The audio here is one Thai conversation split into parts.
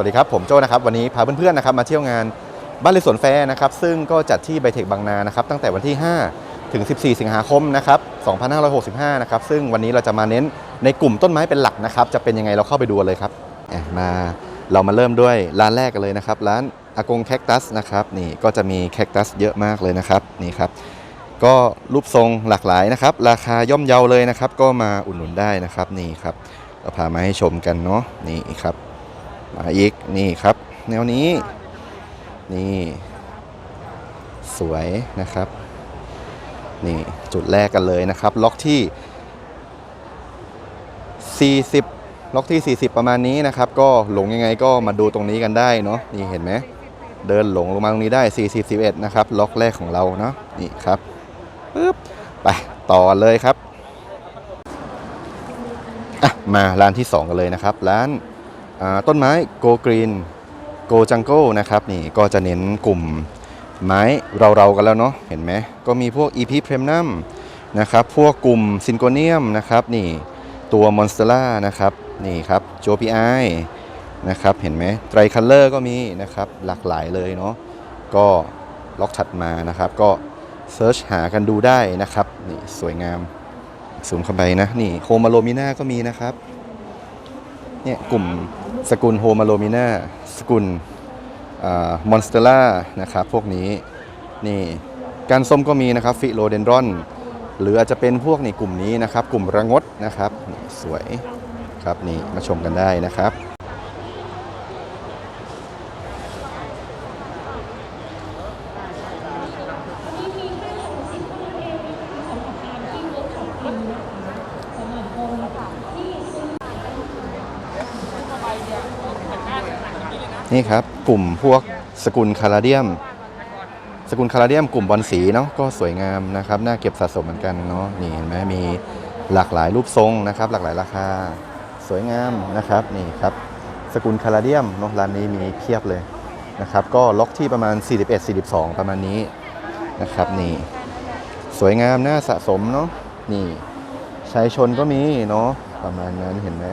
วัสดีครับ ผมโจ้นะครับ วันนี้พาเพื่อนๆนะครับมาเที่ยวงานบ้านเลสวนแฟร์นะครับ ซึ่งก็จัดที่ไบเทคบางนานะครับ ตั้งแต่วันที่ 5 ถึง 14 สิงหาคมนะครับ 2565 นะครับ ซึ่งวันนี้เราจะมาเน้นในกลุ่มต้นไม้เป็นหลักนะครับ จะเป็นยังไงเราเข้าไปดูกันเลยครับมาเรามาเริ่มด้วยร้านแรกกันเลยนะครับ ร้านอากงแคคตัสนะครับ นี่ก็จะมีแคคตัสเยอะมากเลยนะครับ นี่ครับ ก็รูปทรงหลากหลายนะครับ ราคาย่อมเยาเลยนะครับ ก็มาอุดหนุนได้นะครับ นี่ครับก็พามาให้ชมกันเนาะ นี่ครับ มาอีกนี่ครับ แนวนี้ นี่ สวยนะครับ นี่จุดแรกกันเลยนะครับ ล็อกที่ 40 ล็อกที่ 40 ประมาณนี้นะครับ ก็หลงยังไงก็มาดูตรงนี้กันได้เนาะนี่เห็นไหมเดินหลงลงมาตรงนี้ได้ 40 11 นะครับ ล็อกแรกของเราเนาะนี่ครับปึ๊บไปต่อเลยครับอะมาร้านที่ 2 กันเลยนะครับ ร้าน ต้นไม้โกกรีนโกจังโก้นะครับนี่ก็จะเน้นกลุ่มไม้เราๆกันแล้วเนาะเห็นไหมก็มีพวก EP p r e m n u m นะครับพวกกลุ่มซินโกเนียมนะครับนี่ตัวมอนสเตล่านะครับนี่ครับโจพีไอนะครับเห็นไหมไตรคัลเลอร์ก็มีนะครับหลากหลายเลยเนาะก็ล็อกถัดมานะครับก็เซิร์ชหากันดูได้นะครับนี่สวยงามสูงเข้าไปนะนี่โฮมาโลมิน่าก็มีนะครับ เนี่ยกลุ่มสกุลโฮมาโลมิน่าสกุลมอนสเตล่านะครับพวกนี้นี่การส้มก็มีนะครับฟิโลเดนดรอน หรืออาจจะเป็นพวกนี่กลุ่มนี้นะครับ กลุ่มระงดนะครับนี่สวยครับนี่มาชมกันได้นะครับ นี่ครับกลุ่มพวกสกุลคาราเดียม สกุลคาราเดียมกลุ่มบอลสีเนาะก็สวยงามนะครับน่าเก็บสะสมเหมือนกันเนาะนี่เห็นไหมมีหลากหลายรูปทรงนะครับ หลากหลายราคาสวยงามนะครับนี่ครับสกุลคาราเดียมเนาะร้านนี้มีเพียบเลยนะครับ ก็ล็อกที่ประมาณ 41 42 ประมาณนี้นะครับนี่สวยงามน่าสะสมเนาะนี่ชายชนก็มีเนาะประมาณนั้นเห็นไหม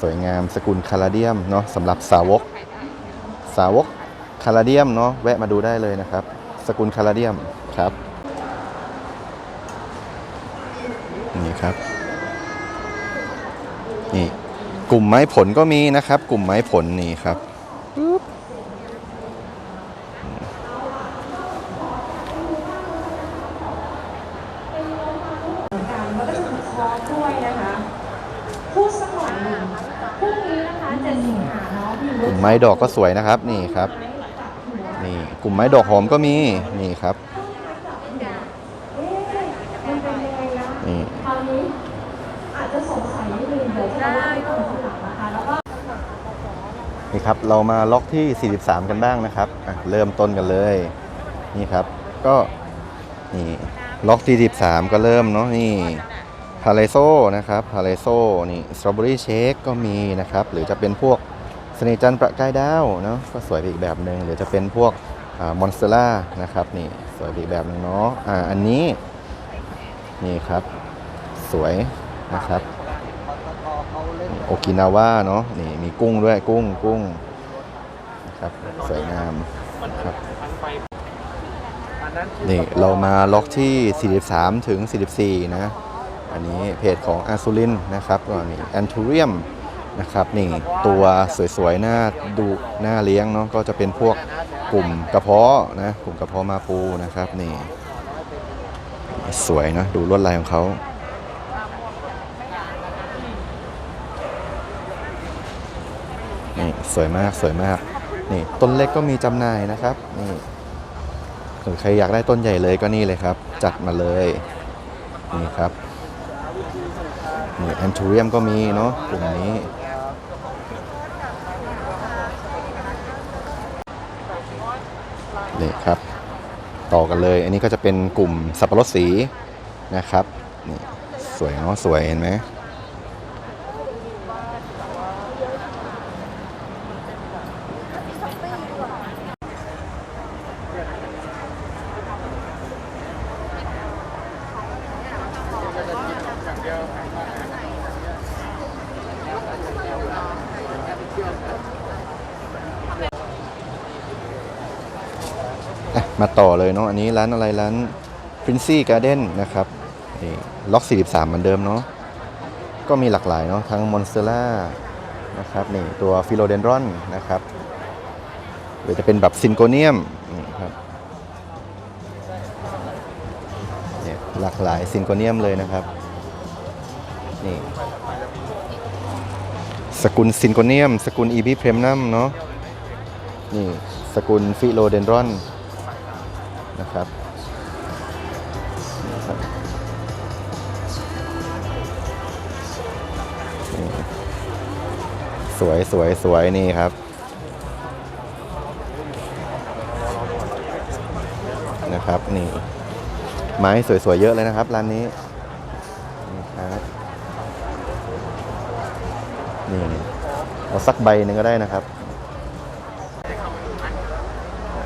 สวยงามสกุลคาราเดียมเนาะสำหรับสาวก สาวกคาราเดียมเนาะแวะมาดูได้เลยนะครับ สกุลคาราเดียมครับ นี่ครับ นี่กลุ่มไม้ผลก็มีนะครับ กลุ่มไม้ผลนี่ครับปึ๊บกันแล้วก็จะมีคอร์สด้วยนะคะพูดสักหน่อยหนึ่งพรุ่งนี้ กลุ่มไม้ดอกก็สวยนะครับ นี่ครับ นี่กลุ่มไม้ดอกหอมก็มีนี่ครับอ๊ะมันเป็นยังไงนะนี่คราวนี้อาจจะสงสัยนิดนึงเดี๋ยวจะเล่าให้ฟังทีหลังนะคะแล้วก็นี่ครับเรามาล็อกที่ 43 กันบ้างนะครับเริ่มต้นกันเลย นี่ครับ ก็นี่ล็อกที่13ก็เริ่มเนาะนี่าเลโซนะครับพาเลโซนี่สตรอเบอรี่เชคก็มีนะครับ หรือจะเป็นพวกเสนจันประกายดาวเนาะก็สวยไปอีกแบบหนึ่งหรือจะเป็นพวกมอนสเตล่านะครับนี่สวยไปอีกแบบหนึ่งเนาะอ่าอันนี้นี่ครับสวยนะครับโอกินาว่าเนาะนี่มีกุ้งด้วยกุ้งกุ้งนะครับสวยงามครับนี่เรามาล็อกที่ 43 ถึง 44 นะ อันนี้เพจของอาซูลินนะครับก็นี่แอนทูเรียมนะครับนี่ตัวสวยๆหน้าดูหน้าเลี้ยงเนาะก็จะเป็นพวกกลุ่มกระเพาะนะกลุ่มกระเพาะมาปูนะครับนี่สวยนะดูลวดลายของเขานี่สวยมากสวยมากนี่ต้นเล็กก็มีจำหน่ายนะครับนี่ส่วนใครอยากได้ต้นใหญ่เลยก็นี่เลยครับ จัดมาเลยนี่ครับ แอนทูเรียมก็มีเนาะกลุ่มนี้นี่ครับต่อกันเลย อันนี้ก็จะเป็นกลุ่มสับปะรดสีนะครับนี่สวยเนาะสวยเห็นไหม มาต่อเลยเนาะอันนี้ร้านอะไรร้าน p r i n c y Garden นะครับนี่ล็อก 43 เหมือนเดิมเนาะก็มีหลากหลายเนาะทั้ง Monstera นะครับนี่ตัว Philodendron นะครับหรือจะเป็นแบบซินโกเนียมนี่ครับเนี่ยหลากหลายซินโกเนียมเลยนะครับนี่สกุลซินโกเนียม สกุลอีบีเพรมนัมเนาะนี่สกุลฟิโลเดนรอน นะครับสวยสวยสวยนี่ครับนะครับนี่ไม้สวยๆเยอะเลยนะครับร้านนี้นี่ครับนี่เอาสักใบหนึ่งก็ได้นะครับ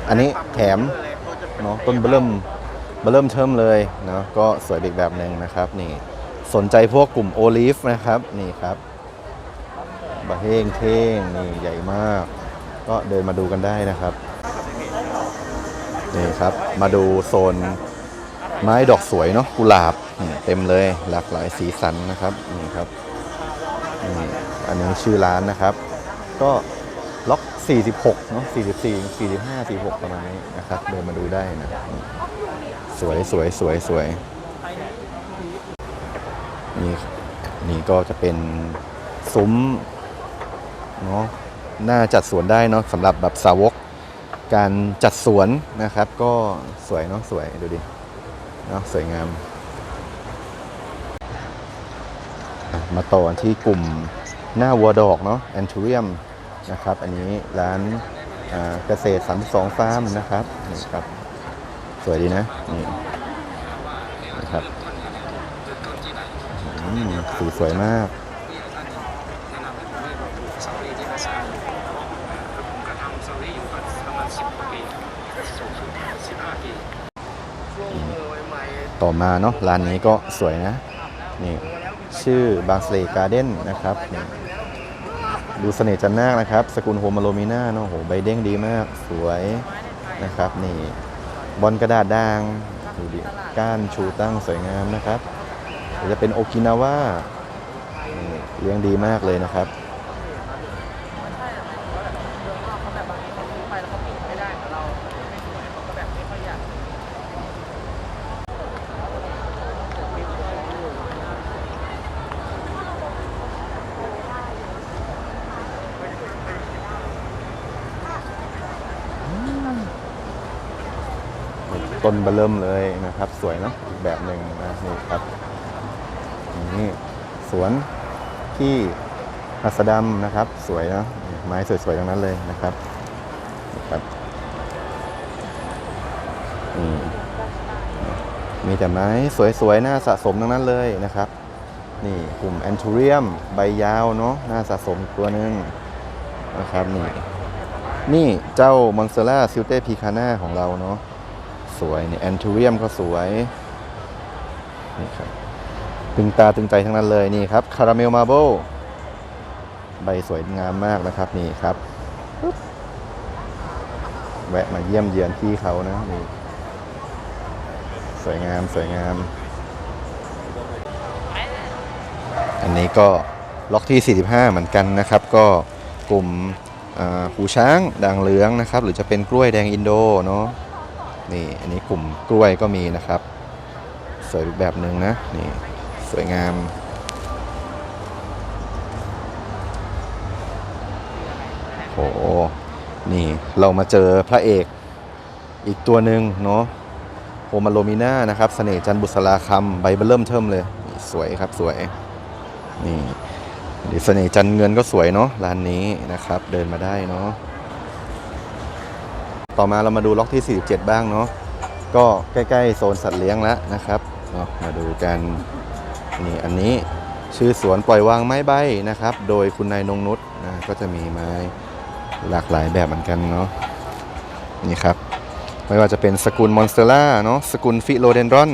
อันนี้แถม เนาะต้นเบลิ่มเบลิ่มเทิมเลยเนาะก็สวยอีกแบบหนึ่งนะครับนี่สนใจพวกกลุ่มโอลิฟนะครับนี่ครับบะเฮงเท่งนี่ใหญ่มาก ก็เดินมาดูกันได้นะครับนี่ครับมาดูโซนไม้ดอกสวยเนาะกุหลาบเต็มเลยหลากหลายสีสันนะครับนี่ครับนี่อันนี้ชื่อร้านนะครับ ก็ล็อก 46เนาะ44 45 46 ประมาณนี้นะครับ เดินมาดูได้นะ สวยสวยสวยสวยนี่นี่ก็จะเป็นซุ้มเนาะน่าจัดสวนได้เนาะสำหรับแบบสาวก การจัดสวนนะครับ ก็สวยเนาะสวยดูดิเนาะสวยงาม มาต่อกันที่กลุ่มหน้าวัวดอกเนาะแอนทูเรียม นะครับ อันนี้ร้านเกษตร32ฟาร์มนะครับนี่ครับ สวยดีนะนี่นะครับสีสวยมากต่อมาเนาะร้านนี้ก็สวยนะ นี่ ชื่อบางสเลการ์เด้นนะครับ ดูเสน่ห์จันนาคนะครับ สกุลโฮมาโลมิน่าเนาะโหใบเด้งดีมาก สวยนะครับ นี่บอลกระดาษด่างดูดิก้านชูตั้งสวยงามนะครับจะเป็นโอกินาว่าเลี้ยงดีมากเลยนะครับ ต้นเบอร์เริ่มเลยนะครับ สวยเนะอีกแบบหนึ่งนะนี่ครับนี่สวนที่หัสดำนะครับ สวยนะไม้สวยๆทั้งนั้นเลยนะครับนี่ครับนี่มีแต่ไม้สวยๆน่าสะสมทั้งนั้นเลยนะครับ นี่กลุ่มแอนทูเรียมใบยาวเนาะน่าสะสมตัวหนึงนะครับนี่นี่เจ้ามอนเซล่าซิลเต้พีคาน่าของเราเนาะ สวยนี่แอนทูเรียมก็สวยนี่ครับตึงตาตึงใจทั้งนั้นเลยนี่ครับคาราเมลมาร์เบลใบสวยงามมากนะครับนี่ครับแวะมาเยี่ยมเยือนที่เขานะนี่สวยงามสวยงาม อันนี้ก็ล็อกที่ 45 เหมือนกันนะครับ ก็กลุ่มอ่าหูช้างด่างเหลืองนะครับ หรือจะเป็นกล้วยแดงอินโดเนาะ นี่อันนี้กลุ่มกล้วยก็มีนะครับ สวยแบบหนึ่งนะนี่สวยงาม โห นี่เรามาเจอพระเอกอีกตัวหนึ่งเนาะโฮมาโลมิน่านะครับเสน่ห์จันบุษราคำใบเบิ่มเทิมเลย สวยครับสวย นี่เดี๋ยวเสน่ห์จันเงินก็สวยเนาะร้านนี้นะครับ เดินมาได้เนาะ ต่อมาเรามาดูล็อกที่ 47 บ้างเนาะก็ใกล้ๆโซนสัตว์เลี้ยงแล้วนะครับเนาะมาดูกันนี่อันนี้ชื่อสวนปล่อยวางไม้ใบนะครับ โดยคุณนายนงนุษนะก็จะมีไม้หลากหลายแบบเหมือนกันเนาะนี่ครับ ไม่ว่าจะเป็นสกุลมอนสเตล่าเนาะสกุลฟิโลเดนดรอน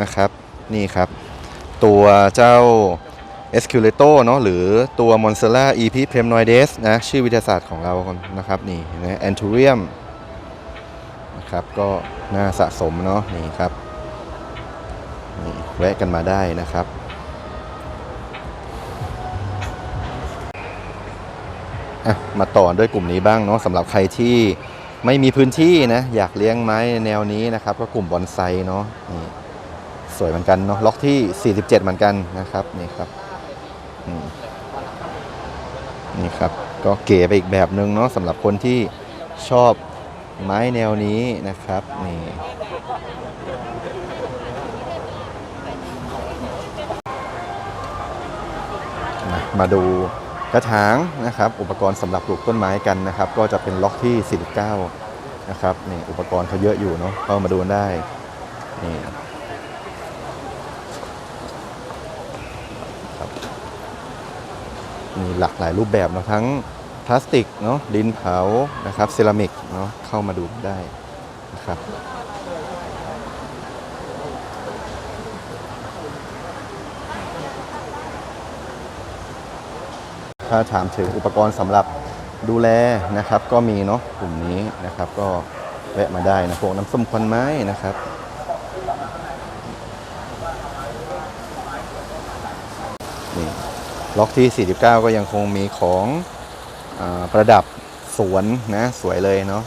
นะครับ นี่ครับ ตัวเจ้า e s c u l e t o เนาะหรือตัว Monsella EP p r e m n o i d e s นะชื่อวิทยาศาสตร์ของเรานะครับนี่นะ Anthurium นะครับก็น่าสะสมเนาะนี่ครับนี่แวะกันมาได้นะครับ มาต่อด้วยกลุ่มนี้บ้างเนาะสำหรับใครที่ไม่มีพื้นที่นะอยากเลี้ยงไม้แนวนี้นะครับ ก็กลุ่มบอนไซเนาะนี่สวยเหมือนกันเนาะล็อกที่ 47 เหมือนกันนะครับนี่ครับ นี่ครับ ก็เก๋ไปอีกแบบนึงเนาะสำหรับคนที่ชอบไม้แนวนี้นะครับนี่มามาดูกระถางนะครับ อุปกรณ์สำหรับปลูกต้นไม้กันนะครับ ก็จะเป็นล็อกที่ 49 นะครับนี่อุปกรณ์เขาเยอะอยู่เนาะเข้ามาดูได้นี่ครับ มีหลากหลายรูปแบบเนาะทั้งพลาสติกเนาะดินเผานะครับเซรามิกเนาะเข้ามาดูได้นะครับถ้าถามถึงอุปกรณ์สำหรับดูแลนะครับ ก็มีเนาะกลุ่มนี้นะครับ ก็แวะมาได้นะพวกน้ำส้มควันไม้นะครับ ล็อกที่ 49 ก็ยังคงมีของอประดับสวนนะสวยเลยเนาะ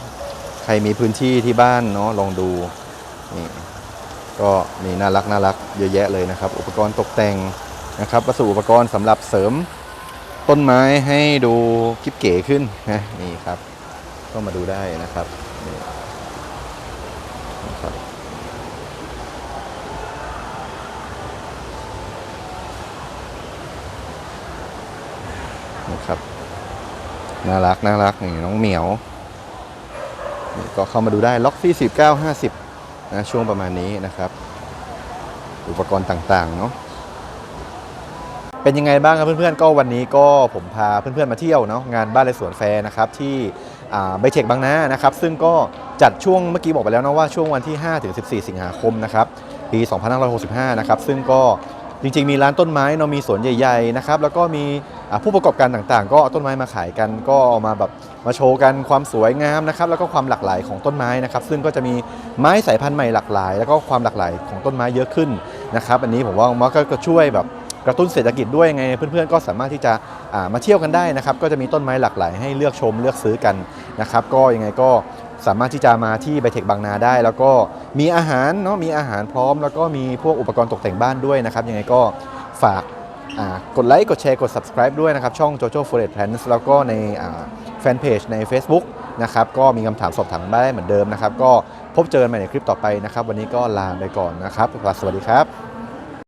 ใครมีพื้นที่ที่บ้านเนาะลองดูนี่ก็มีน่ารักน่ารักเยอะแยะเลยนะครับ อุปกรณ์ตกแต่งนะครับวัสดุอุปกรณ์สำหรับเสริมต้นไม้ให้ดูกิ๊บเก๋ขึ้นนะนี่ครับ ก็มาดูได้นะครับ นะครับน่ารักน่ารักนี่น้องเหมียวก็เข้ามาดูได้ล็อกที่19 50นะช่วงประมาณนี้นะครับ อุปกรณ์ต่างๆเนาะเป็นยังไงบ้างครับเพื่อนๆก็วันนี้ก็ผมพาเพื่อนๆมาเที่ยวเนาะงานบ้านและสวนแฟร์นะครับที่ไบเทคบางนานะครับซึ่งก็จัดช่วงเมื่อกี้บอกไปแล้วนะว่าช่วงวันที่5ถึง14 สิงหาคมนะครับปี 2565 นะครับซึ่งก็ จริงๆ มีร้านต้นไม้เนาะมีสวนใหญ่ๆนะครับแล้วก็มีผู้ประกอบการต่างๆ ก็เอาต้นไม้มาขายกัน ก็เอามาแบบมาโชว์กันความสวยงามนะครับแล้วก็ความหลากหลายของต้นไม้นะครับซึ่งก็จะมีไม้สายพันธุ์ใหม่หลากหลาย แล้วก็ความหลากหลายของต้นไม้เยอะขึ้นนะครับอันนี้ผมว่ามันก็ช่วยแบบกระตุ้นเศรษฐกิจด้วยไงเพื่อนๆก็สามารถที่จะมาเที่ยวกันได้นะครับก็จะมีต้นไม้หลากหลายให้เลือกชมเลือกซื้อกันนะครับก็ยังไงก็ สามารถที่จะมาที่ไบเทคบางนาได้ แล้วก็มีอาหารเนาะมีอาหารพร้อม แล้วก็มีพวกอุปกรณ์ตกแต่งบ้านด้วยนะครับ ยังไงก็ฝากกดไลค์กดแชร์กด subscribe ด้วยนะครับ ช่อง Jojo f o r e s t Plans แล้วก็ในแฟนเพจใน Facebook นะครับก็มีคำถามสอบถามได้เหมือนเดิมนะครับ ก็พบเจอกันใหม่ในคลิปต่อไปนะครับ วันนี้ก็ลาไปก่อนนะครับสวัสดีครับ